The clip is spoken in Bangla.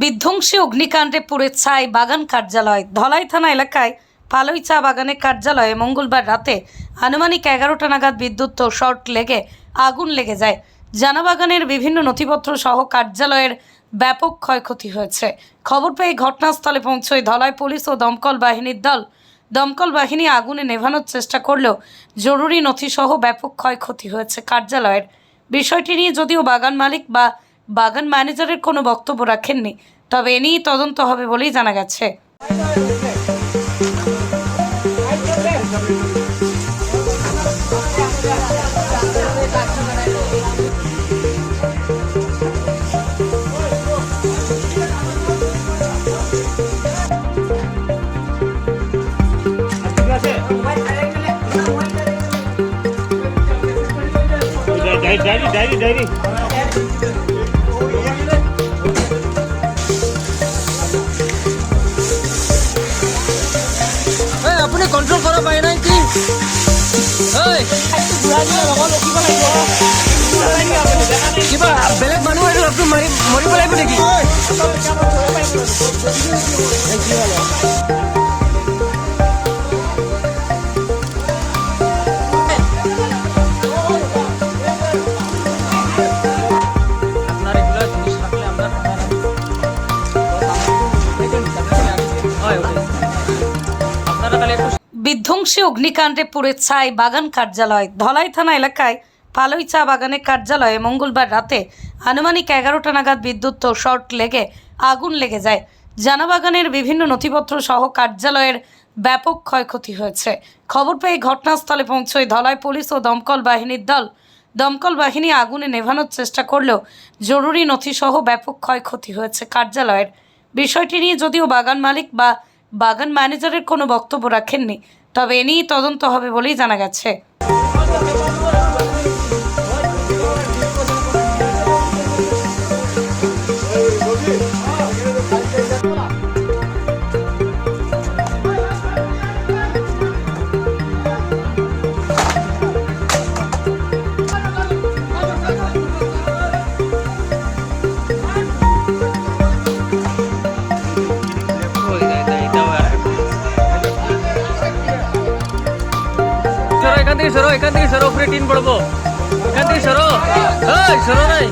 বিধ্বংসী অগ্নিকাণ্ডে পুড়ে ছাই বাগান কার্যালয়। ধলাই থানা এলাকায় পালই চা বাগানের কার্যালয়ে মঙ্গলবার রাতে আনুমানিক এগারোটা নাগাদ বিদ্যুৎ ও শর্ট লেগে আগুন লেগে যায়। জানা বাগানের বিভিন্ন নথিপত্র সহ কার্যালয়ের ব্যাপক ক্ষয়ক্ষতি হয়েছে। খবর পেয়ে ঘটনাস্থলে পৌঁছয় ধলাই পুলিশ ও দমকল বাহিনীর দল। দমকল বাহিনী আগুনে নেভানোর চেষ্টা করলেও জরুরি নথিসহ ব্যাপক ক্ষয়ক্ষতি হয়েছে কার্যালয়ের। বিষয়টি নিয়ে যদিও বাগান মালিক বা বাগান ম্যানেজারের কোনো বক্তব্য রাখেননি। তবে এ নিয়েই তদন্ত হবে বলেই জানা গেছে। ডায়েরি ডায়েরি ডায়েরি আপুনি কণ্ট্ৰল কৰিব পাৰে নাই কি? কিবা বেলেগ মানুহ আহিলে আপুনি মাৰি মৰিব লাগিব নেকি? বিধ্বংসী অগ্নিকাণ্ডে পুড়ে ছাই বাগান কার্যালয়। ধলাই থানা এলাকায় পালই চা বাগানের কার্যালয়ে মঙ্গলবার রাতে আনুমানিক এগারোটা নাগাদ বিদ্যুৎ শর্ট লেগে আগুন লেগে যায়। জানা বাগানের বিভিন্ন নথিপত্র সহ কার্যালয়ের ব্যাপক ক্ষয়ক্ষতি হয়েছে। খবর পেয়ে ঘটনাস্থলে পৌঁছয় ধলাই পুলিশ ও দমকল বাহিনীর দল। দমকল বাহিনী আগুনে নেভানোর চেষ্টা করলেও জরুরি নথিসহ ব্যাপক ক্ষয়ক্ষতি হয়েছে কার্যালয়ের। বিষয়টি নিয়ে যদিও বাগান মালিক বা বাগান ম্যানেজারের কোনো বক্তব্য রাখেননি তবে এ নিয়েই তদন্ত হবে বলেই জানা গেছে। সরো এখান থেকে সরো ফ্রি টিন পড়ব। এখান থেকে সরো। হ্যাঁ সরো নাই।